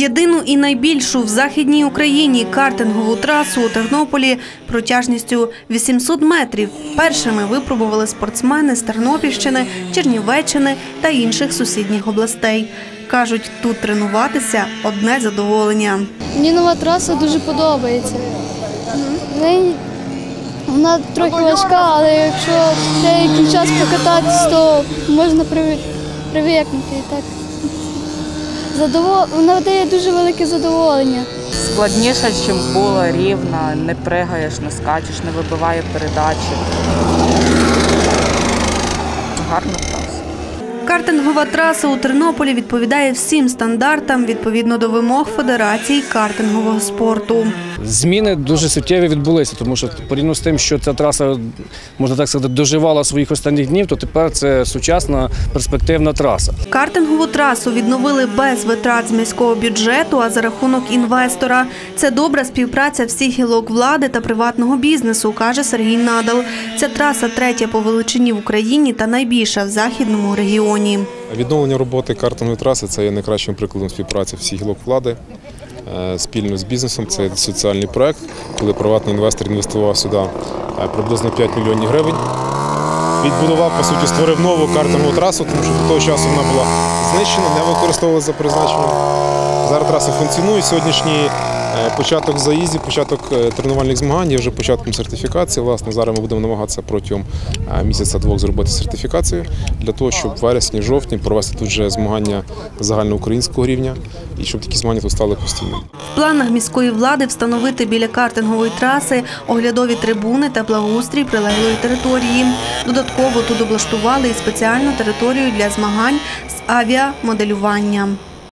Єдину і найбільшу в західній Україні картингову трасу у Тернополі протяжністю 800 метрів першими випробували спортсмени з Тернопільщини, Чернівеччини та інших сусідніх областей. Кажуть, тут тренуватися одне задоволення. Мені нова траса дуже подобається. Вона трохи важка, але якщо деякий час покататись, то можна привик- привикнути. і Так. Вона дає дуже велике задоволення. складніше, ніж було, рівна, не пригаєш, не скачеш, не вибиває передачі. Гарна траса. Картингова траса у Тернополі відповідає всім стандартам відповідно до вимог Федерації картингового спорту. Зміни дуже суттєві відбулися, тому що порівняно з тим, що ця траса, можна так сказати, доживала своїх останніх днів, то тепер це сучасна перспективна траса. Картингову трасу відновили без витрат з міського бюджету, а за рахунок інвестора. Це добра співпраця всіх гілок влади та приватного бізнесу, каже Сергій Надал. Ця траса третя по величині в Україні та найбільша в західному регіоні. Відновлення роботи картингової траси це є найкращим прикладом співпраці всіх гілок влади е, спільно з бізнесом. Це соціальний проект, коли приватний інвестор інвестував сюди е, приблизно 5 мільйонів гривень. Відбудував, по суті, створив нову картингову трасу, тому що до того часу вона була знищена, не використовувалася за призначенням. Зараз траса функціонує. Сьогоднішній е, початок заїздів, початок е, тренувальних змагань є вже початком сертифікації. Власне, зараз ми будемо намагатися протягом е, місяця-двох зробити сертифікацію для того, щоб в вересні, жовтні провести тут вже змагання загальноукраїнського рівня і щоб такі змагання тут стали постійними. В планах міської влади встановити біля картингової траси оглядові трибуни та благоустрій прилеглої території. Додатково тут облаштували і спеціальну територію для змагань з авіамоделювання.